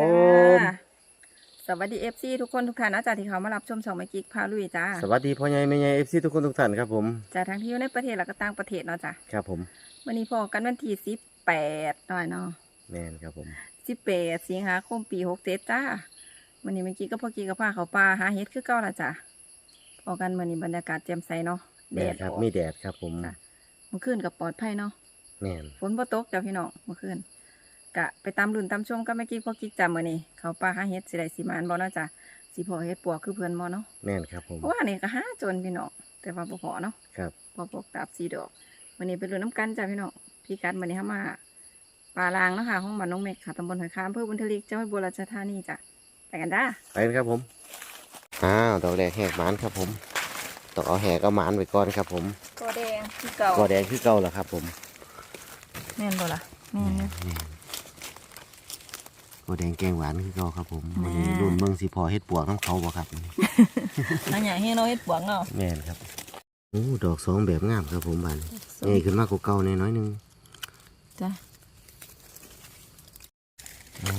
ครับผจ้มาสวัสดีเอฟซีทุกคนทุกท่านนะจ๊ะที่เขามารับชมช่องแม่กิ๊กพาลุยจ้าสวัสดีพ่อใหญ่แม่ใหญ่เอฟซีทุกคนทุกท่านครับผมจ้าทั้งที่อยู่ในประเทศแล้วก็ต่างประเทศเนาะจ้ะครับผมวันนี้พอกันวันที่สิบแปดหน่อยเนาะแม่นครับผมสิบแปดสิงหาคมปีหกเจ็ดจ้าวันนี้แม่กิ๊กก็พ่อกิ๊กกับพาเขาป่าหาเห็ดคือเก่าละจ้ะพอกันวันนี้บรรยากาศแจ่มใสเนาะแดแม่นดครับออก มีแดดครับผมจ้ะ เมื่อคืนกับปลอดภัยเนาะแม่นฝนบ่ตกจ้ะพี่น้องเมื่อคืน กะไปตามรุ่นตามชมก็ไม่อกี้พอกิ๊กจำมื้อนี้เขาป่าหาเฮ็ดสิได้สิมานบ่เนาะจ้ะสิพอเฮ็ดปวกคือเพิ่นบ่เนาะแม่นครับผมเพราะว่านี่ก็หาจนพี่น้องแต่ว่าบ่พอเนาะครับบ่ปกตาบสีดอกวันนี้ไปรุ่นน้ำกันจ้ะพี่น้องพี่กัดมื้อนี้เฮามาป่าลางเนาะค่ะของบ้านน้องเมฆค่ะตำบลหอยคามอำเภอบุญทลิกจังหวัดบัวราชธานีจ้ะไปกันด้าไปกันครับผมอ้าวดอกแรกแหกหมานครับผมต้องเอาแหกเอาหมานไว้ก่อนครับ ผมตัวแดงคือเก่าก็แดงคือเก่าแล้วครับ ผมแม่นบ่ล่ะแม่น เด้อแม่นก็แดงแกงหวานคือเก่าครับผมแม่วันนี้รุ่นเบิ่งสิพอเฮ็ดปวกน้ำเขาบ่ครับอันใหญ่ให้เราเฮ็ดปวกเนาะแม่นครับโอ้ดอกสองแบบงามครับผมบานใหญ่ขึ้นมากกว่าเก่าแน่น้อยหนึงจ้ะ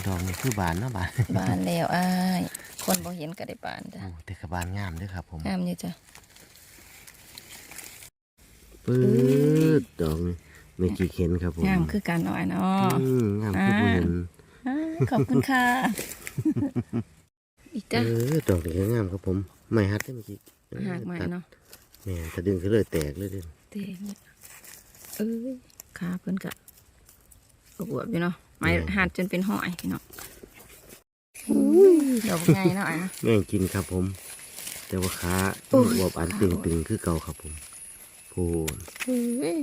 ดอกนี่คือบานเนาะบานบานแล้วอ้ายคนบ่เห็นก็ได้บานจ้ะโอ้แต่กระบานงามเด้วยครับผมงามอยู่จ้ะปื๊ดดอกนี่ไม่กี่เข็นครับผมงามคือกันหน่อยเนาะอืมงามคือผู้เห็นอ่า ขอบคุณค่ะ อีกเอจ้ะอดอกนี่ก็งามครับผมไม่ฮัดได้เมื่อกี้หากใหม่เนาะแม่ถ้าดึงขึ้นเลยแตกเลยเด้อเตงเอ้ยขาเพิ่นกะกบวบอยู่เนาะไม้หัดจนเป็นห้อยพี่เนาะดอกไงเนาะไอ้นะแม่งกินครับผม แต่ว่าขาโอ้ยบวบอันตึงตึงๆคือเก่าครับผมโพนเอ้ย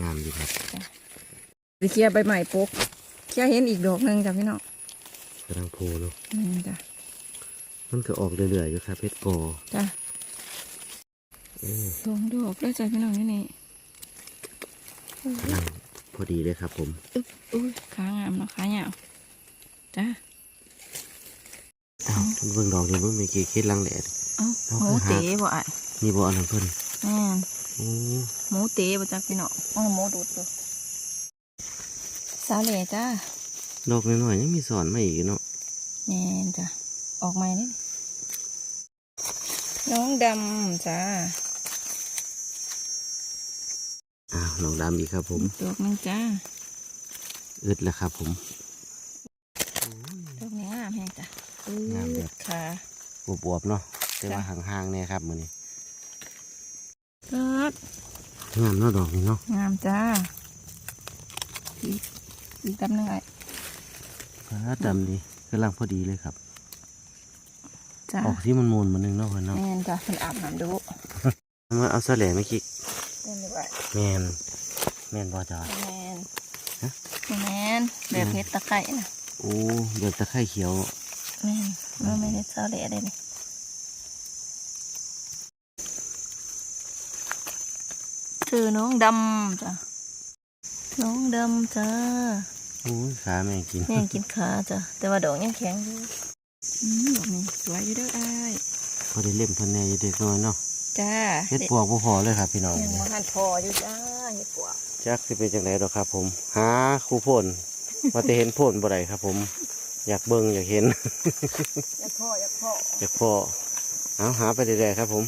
งามดีครับไปเคลียร์ใบใหม่ปุ๊บ เคลียร์เห็นอีกดอกหนึ่งจ้ะพี่เนาะกำลังโพเนาะนี่จ้ะมันก็ออกเรื่อยๆอยู่ครับเพชรกอจ้ะเออสองดอกแล้วจ้ะพี่น้องนี่นี่กำลังพอดีเลยครับ ผมอุ้ยขางามเนาะขาเหยาวจ้ะอ้าวเบิ่งดอกนี่เบิ่งไม่กี่เคล็ดลังแหลดเอ้าเอาหมูคือหาเต๋บ่ไอ้นี่บ่อันนั้นเพิ่นแม่นโอ้หมูเต๋บ่จ้ะพี่น้องอ๋อหมูดูดอยู่ สาเหล่จ้าดอกน้อยๆยังมีสอนมาอีกเนาะแม่นจ้ะออกใหม่นี่น้องดำจ้าอ้าวน้องดำอีกครับผมดอกหนึงจ้าอึดแล้วครับผมดอกนี้งามแฮงจ้ะอืงามแบอบค่ะบวบๆเนาะแต่ว่าจ้ะห่างๆเนี่ยครับมื้อนี้ครับงามเนาะดอกนี้เนาะงามจ้า อีกอีกดำหนึงไอ้ฟ้าดำดีกำลังพอดีเลยครับ จ้าออกที่มันมูลๆมานึงเนาะเพิ่นเนาะแม่นจ้ะเพิ่นอาบน้ำดูมาเอาสะแหลไม่คิกเล่นดีกว่าแมนแมนบ่จ้าแม่นฮะแม่นแบบเฮ็ดตะไคร้นะโอ้เดือดตะไคร่เขียวแม่นมันไม่ได้เศร้าเหล่ได้นี่คือน้องดำจ้ะน้องดำจ้าโอ้ยขาแม่งกินแม่งกินขาจ้ะแต่ว่าดอกยังแข็งอยู่อืมดอกนี้สวยอยู่เด้ออ้ายพอได้เล่มเพันแหน่อยู่เด็กน้อยเนาะจ้าเฮ็ดปวกบ่พอเลยครับพี่น้องยังมาหันพออยู่จ้าเฮ็ดปวกจักสิเป็นจังไดดอกครับ ผมหาครูพ่นว่าแต่เห็นพ่นบ่ได้ครับ ผม อยากเบิ่งอยากเห็นอยากพ่ออยากพ่ออยากพอเอาหาไปเรื่อยๆครับ ผม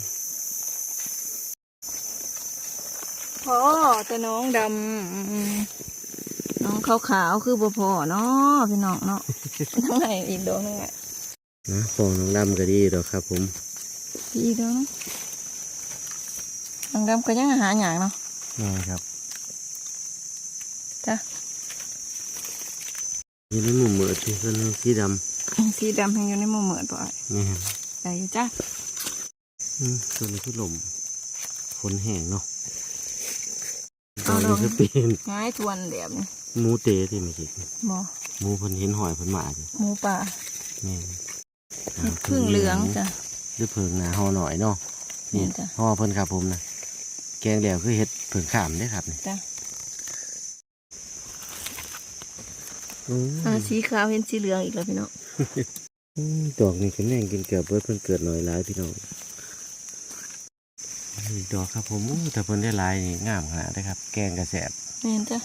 พ่อแต่น้องดำอืม น้องขาวขาวๆคือบ่พอเนาะพี่น้องเนาะทั้งไหนอีกดอกหนึงอะนะฟองน้องดำก็ดีดอกครับ ผมอีกดอกหนึงน้องดำก็ยังหาหยางเนาะนี่ครับจ้ะอยู่ในมุมมืดที่เพิ่นสีดสีดำยังอยู่ในหมือเหมือนป่ะำนี่ครับได้อยู่จ้าอืมตัวนี้คือลมฝนแห้งเนาะเอาตัวดอกนี้คือเป็นง่ายทวนแบบนี้ หมูเตะที่ไม่คิดหมอหมูเพิ่นเห็นหอยเพิ่นมาอยู่หมูป่านี่เห็ดพึ่งเหลืองจ้ะหรือเพิงหนาห่อหน่อยเนาะนี่นี่จ้ะห่อเพิ่นครับผมนะแกงแล้วคือเห็ดเพิงขามได้อครับนี่จ้ะโอ้ยอ่าสีขาวเห็นสีเหลืองอีกแล้วพี่น้องอืมดอกนี่ก็แม่งกินเกือบเบิดเพิ่นเกิดหน่อยหลายพี่น้องนี่ดอกครับผมอู้แต่เพิ่นได้หลายนี่งามขนาดได้อครับ แกงกระแสบเห็นจ้ะ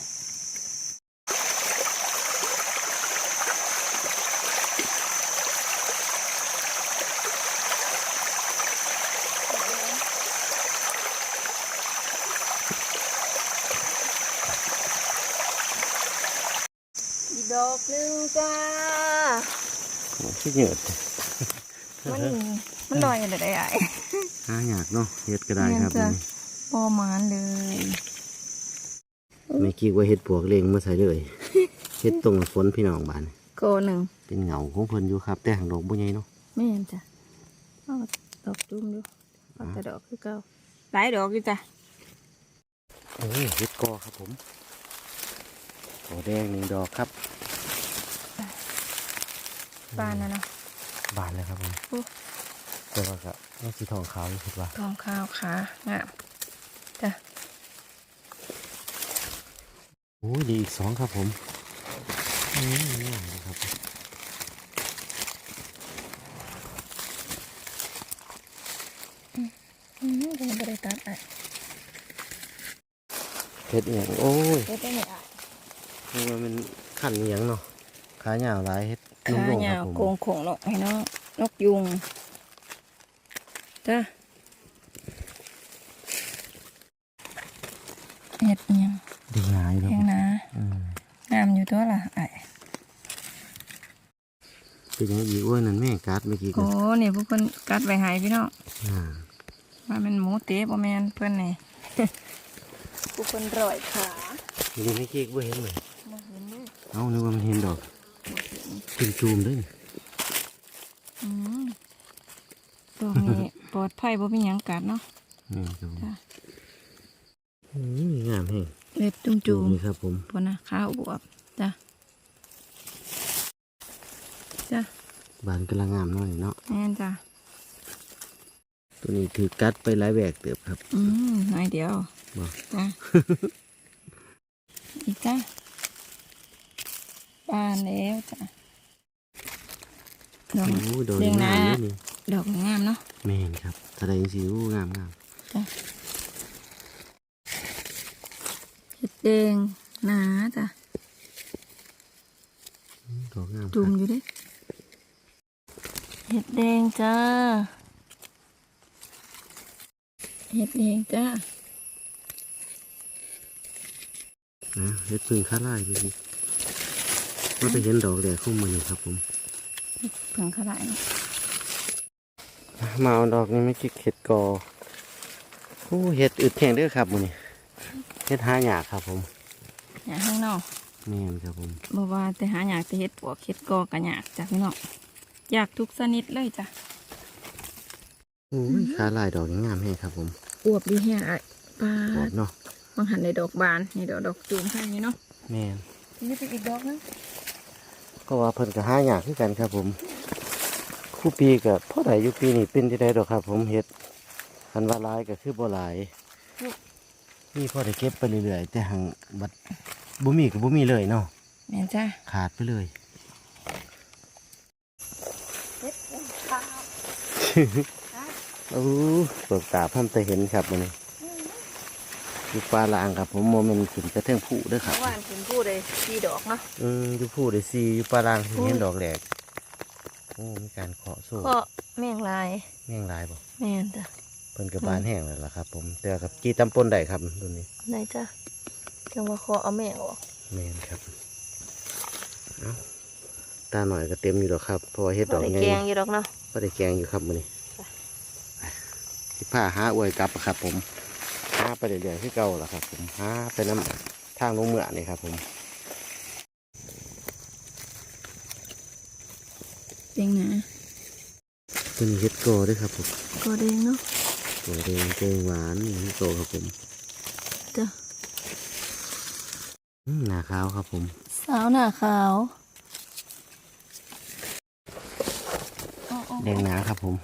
ดอกหนึงจ้า โอ้ ขี้เหนื่อยมันมันลอยอะไรได้ไอ้หาอยากเนาะเฮ็ดก็ได้ครับแม่นจ้ะปอมานเลยไม่คิดว่าเฮ็ดปวกเลี้ยงมาใส่เลยเฮ็ดตรงฝนพี่น้องบ้านโกหนึ่งเป็นเหงาของเพิ่นอยู่ครับ แต่หางดอกบ่ใหญ่เนาะไม่เห็นจ้ะเอาดอกจุ่มดูเอาแต่ดอกคือเก่าหลายดอกอยู่จ้ะโอ้ยเฮ็ดกอครับผมกอแดงหนึ่งดอกครับ บ้านนะเนาะบานแล้วครับผมโอ้แต่ว่าก็ยังสีทองขาวอยู่คิดว่าทองข้าวขางามจ้ะโอ้ยดีอีกสองครับผมอืมนี่นะครับอืมเดี๋ยวบริตัดอะเฮ็ดอหย่างโอ้ยเฮ็ดได้ไหมอะนี่ว่ามันขันอหย่างเนาะขายาวหลายเฮ็ดขา นุ่มๆยาครับวผมโกงโขงเนาะให้น้องนกยุงจ้ะเฮ็ดอิหยังดีงายคแพรับงนะอืมงามอยู่ตัวล่ะไอ้เป็นอยังอีกอ้วนนั่นแม่กัดเมื่อกี้โอ้กันนี่พวกเพิ่นกัดไว้ให้พี่น้องอ่าว่าเป็นหมูเตะบ่แม่นเพิ่นนี่พวกเพิ่นร่อยขาทีนี้ไม่กี้บ่เห็นเลยบ่เห็นเลยเอ้านึกว่ามันเห็นดอกบ่เห็น จุ่มจูมๆเลยอืมตรงนี้ปลอดภัยบ่มีหยังกัดเนาะนี่ครับผมจ้ะอืมงามแห้งเล็บจุ่มนี่ครับผมๆพุ่นนะขาอวบจ้ะจ้ะบานกำลังงามหน่อยเนาะแม่นจ้ะตัวนี้ถือกัดไปหลายแบกเติบครับ อืมหน่อยเดียวบ่ จ้ะอีกจ้ะบานแล้วจ้ะ ดอกโอ้ดอกเลี้ยงนะงามเลยนี่ดอกงามเนาะ แม่นครับถ้าได้สิโอ้งามงามจ้ะเห็ดแดงหนาจ้ะอืมดอกงามจุ่มอยู่เด้เห็ดแดงจ้าเห็ดแดงจ้านะเฮ็ดพึ่งข้าไล่ไปสิก็จะเห็นดอกแดงเข้ามานี่ครับผม เพิ่งเขาได้เนาะมาเอาดอกนี้ไม่คิดเห็ดกอโอ้เห็ดอึดแห้งเด้อครับมื้อนี้เห็ดหายากครับผมอยากข้างนอกแม่นครับผมบ่ว่าแต่หาอยากแต่เห็ดปวกเห็ดกอกะอยากจ้ะพี่น้องอยากทุกชนิดเลยจ้ะโอ้ยข้าไล่ดอกยังงามแห้งครับผมอวบดีแฮะไอ้ปลาดอกเนาะบางหันในดอกบานนี่ดอกดอกจูมให้นี่เนาะแม่นนี่เป็นอีกดอกนึง ก็ว่าเพิ่นก็หายากคือกันครับผมคู่ปีกับพ่อใดอยู่ปีนี้เป็นที่ใดดอกครับ ผมเฮ็ดคันว่าหลายก็คือบ่หลายนี่พ่อได้เก็บไปเรื่อยๆแต่หังบัดบ่มีก็บ่มีเลยเนาะแม่นจ้ะขาดไปเลยเห็ดขาวโอ้เปิดตาพันแต่เห็นครับมันนี้ อยู่ปลาลางครับผมโมเมนต์ขึ้นกระเทิงผู้เด้วยครับเมื่อวานคุณพูดเลยสีดอกเนาะอืมอยู่ผู้ได้ซีอยู่ปลาลางเห็นดอกแหลกโอ้มีการเคาะโซ่ก็แมงลายแม่งลายบ่แม่นจ้ะเพิ่นกับบานแห้งแล้วล่ะครับ ผมแต่กับกีตำปนได้ครับตัวนี้ไหนจ้ะจังว่าคอเอาแม่ออกแม่นครับเอ้าตาหน่อยก็เต็มอยู่ดอกครับเพราะว่าเฮ็ดดอกได้ใหญ่แกงอยู่ดอกเนาะก็ได้แกงอยู่ครับมื้อนี้ไปสิผ้าหาอวยกลับอะครับผมหา ไปเรื่อยๆคือเก่าล่ะครับผมหาไปน้ำทางลงเมืองนี่ครับผมแดงหนาตัวนี้เฮ็ดโกด้วยครับผมก็แดงเนาะโกแดงแกงหวานเฮ็ดโกครับผมจ้ะอืมหนาขาวครับผม สาวหน้าขาวอ๋ออ๋อแดงหนาครับผม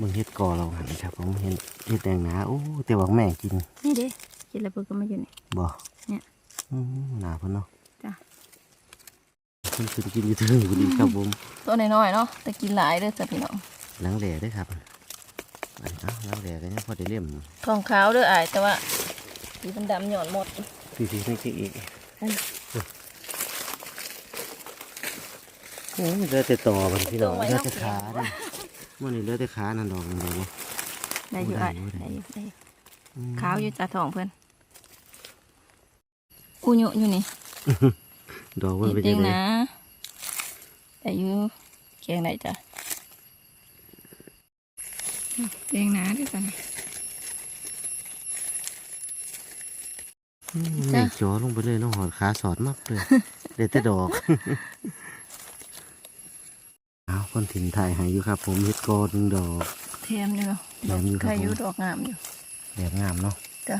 มึงเฮ็ดโกเราหันครับผมเห็น เฮ็ดแดงหนาโอ้แต่ว่าแม่งกิน นี่เด้กินแล้วเพิ่นก็มาอยู่นี่ บ่เนี่ย อืมหนาเพิ่นเนาะจ้ะเพิ่นขึ้นกินอยู่เถึงบุรีครับผมตัวน้อยๆเนาะแต่กินหลายเด้อจ้ะพี่น้องหลังแหล่ด้วยครับอันเอ้าหลังแหล่ก็ยังพอได้เลี่ยมทองขาวเด้ออายแต่ว่าสีมันดำหย่อนหมด พี่พี่ไม่คิดอีกอืมโอ้ยเหลือแต่ต่อมันพี่น้องต่อไว้เหลือเนาะแต่ขาเด้มันนี่เหลือแต่ขานั่นดอกนั่นดอกบ่ ได้อยู่ได้อายอยู่ได้ได้อยู่ได้อยู่อืมขาวอยู่จ้ะทองเพิ่นอูหยุอยู่นี่ดอกมันเห็ดเป็นเอยังงไงนะแต่อยู่แกงไหนจ้ะเองนะด้วยกันอืมจ้ะไม่จ่อลงไปเลยน้องหอดขาสอดมากเลยเด็ดแต่ดอกเอาคนถิ่นถ่ายใหายอยู่ครับ ผมเฮ็ดกอหนึ่งดอกเทียมอยู่ แถมอยู่ครับใครอยู่ผมดอกงามอยู่แบบงามเนาะจ้ะ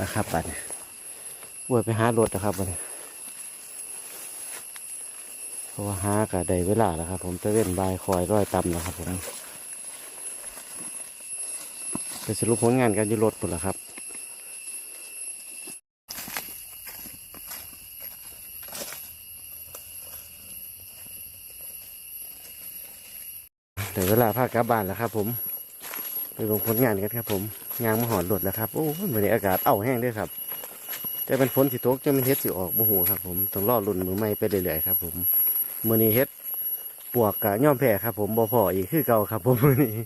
นะครับบัดนี้อวยไปหารถนะครับบัดนี้เพราะว่าหากะได้เวลาแล้วครับ ผมตะเว้นบายคอยร้อยตำนะครับผมไปสรุปผลงานกันอยู่รถหมดแล้วครับ เดี๋ยวเวลาพา กลับบ้านแล้วครับ ผมไปลงผลงานกันครับ ผมยางมาหอดรถแล้วครับโอ้ยมือนี้อากาศเอ้าแห้งด้วยครับจะเป็นฝนสิตกจะเป็นเฮ็ดสิออกโมโหครับ ผมต้องรอรุ่นมือใหม่ไปเรื่อยๆครับ ผมมือนี้เฮ็ดปวกกะย่อมแพ้ครับ ผมบ่พออีกคือเก่าครับ ผมมือนี้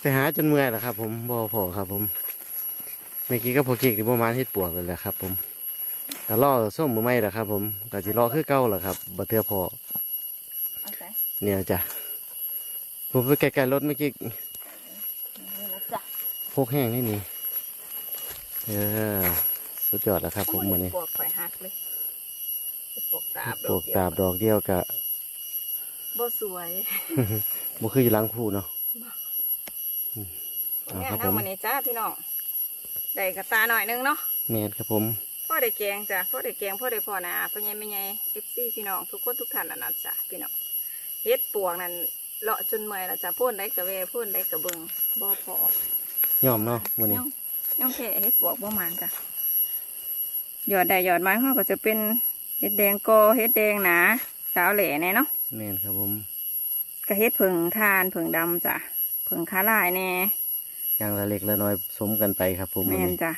ไปหาจนเมื่อยแล้วครับ ผมบ่พอครับ ผมเมื่อกี้ก็พอเก่งที่ประมาณเฮ็ดปวกเลยแหละครับ ผมก็รอส้มมือใหม่แหละครับ ผมก็สิรอคือเก่าแหละครับบ่เทื่อพอเอาใจเนี่ยจ้ะ ผมไปไกลๆรถเมื่อกี้นี่นะจ้ะพกแห้งนี่นี่เออสุดยอดแล้วครับ ผมมือนี้ปวกข่อยหักเลยปวกตาบปลูกตาบดอกเดียวกะบ่สวยบ่คืออยู่หลังคู่เนาะเอาแม่ครับทางผมวันนี้จ้าพี่น้องได้กระตาหน่อยนึงเนาะแมนครับผมพ่อได้แกงจ้ะพ่อได้แกงพ่อได้พ่อนะพ่อใหญ่แม่ใหญ่เอฟซีพี่น้องทุกคนทุกท่านน่ะนะจ้ะพี่น้องเฮ็ดปวกนั่น เลาะจนเมื่อยแล้วจ้ะพ่นได้กระเวพ่นได้กระเบิงบ่พอย่อมเนาะมือนี้ย่อมย่อมแค่เฮ็ดปวกบ่มานจ้ะหยอดได้หยอดไม้เขาก็จะเป็นเฮ็ดแดงกอเฮ็ดแดงหนาสาวแหล่แน่เนาะแมนครับผมก็เฮ็ดผึ่งทานผึ่งดำจ้ะผึ่งขาลายแน่อย่างละเล็กละน้อยสมกันไปครับผมมืแม่อนนี้จ้ะ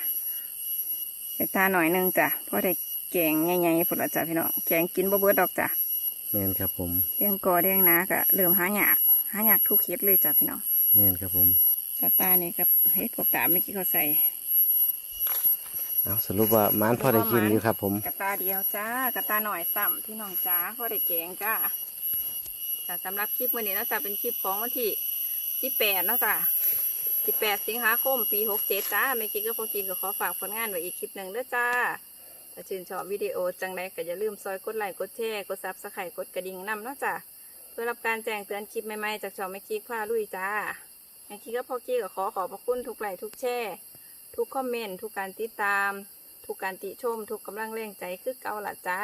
ใส่ตาหน่อยหนึงจ้ะพ่อได้แกงใหญ่ๆพุ่นละจ้ะพี่น้องแกงกินบ่เบิดดอกจ้ะ แมนครับผมเลี้ยงกอเลี้ยงนากะเริ่มหายากหายากทุกเฮ็ดเลยจ้ะพี่น้องแมนครับผมกระตานี่กับเฮ็ดพวกตาเมื่อกี้เขาใส่เอาสรุปว่ามันพอได้กินอยู่ครับ ผมกระตาเดียวจ้ากระตาหน่อยซ้ำพี่น้องจ้าพอได้แกงจ้าจ้ะสำหรับคลิปวันนี้เนาะจ้ะเป็นคลิปของวันที่ที่แปดเนาะจ้ะสิบแปดสิงหาคมปีหกเจ็ดจ้าเมื่อกี้ก็พอกินก็ขอฝากผลงานไว้อีกคลิปหนึ่งเด้อจ้า ถ้าชื่นชอบวิดีโอจังใดก็อย่าลืมซอยกดไลค์กดแชร์กดซับสไครต์กดกระดิ่งนำเนาะจ้ะเพื่อรับการแจ้งเตือนคลิปใหม่ๆจากช่องแม่กิ๊กพาลุยจ้าแม่กี้ก็พ่อกี้ก็ขอขอบพระคุณทุกไลค์ทุกแชร์ทุกคอมเมนต์ทุกการติดตาม ทุกการติชม ทุกกำลังแรงใจคือเก่าละจ้า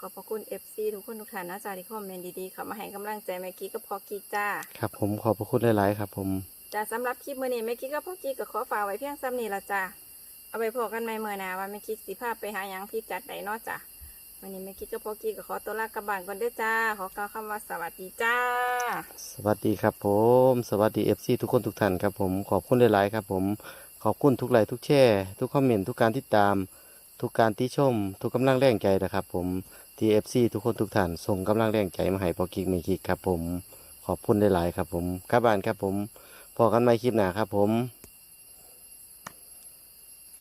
ขอบพระคุณเอฟซีทุกคนทุกท่านนะจ้าที่คอมเมนต์ดีๆเข้ามาให้กำลังใจแม่กี้ก็พอกี้จ้าครับผมขอบพระคุณหลายๆครับผมจ้าสำหรับคลิปมื้อนี้แม่กี้ก็พอกี้ก็ขอฝากไว้เพียงซ้ำนี้ละจ้า เอาไปพอกันใหม่เมื่อหนาว่าแม่กี้สิพาพไปหาหยังพี่กัดใดเนาะจ้าวันนี้แม่กี้ก็พอกี้ก็ขอตัวลากลับบานก่อนด้อจ้า ขอกล่าวคำว่าสวัสดีจ้า สวัสดีครับผม สวัสดีเอฟซีทุกคนทุกท่านครับผมขอบคุณหลายๆครับผมขอบคุณทุกไลค์ทุกแชร์ทุกคอมเมนต์ทุกการติดตาม ทุกการติชม ทุกกำลังแรงใจนะครับผมทีเอฟซีทุกคนทุกท่านส่งกำลังแรงใจมาให้พอกิกไม่กิกครับผม ขอบคุณหลายๆครับผมกลับบานครับผมพอกันใหม่คลิปหนาครับผม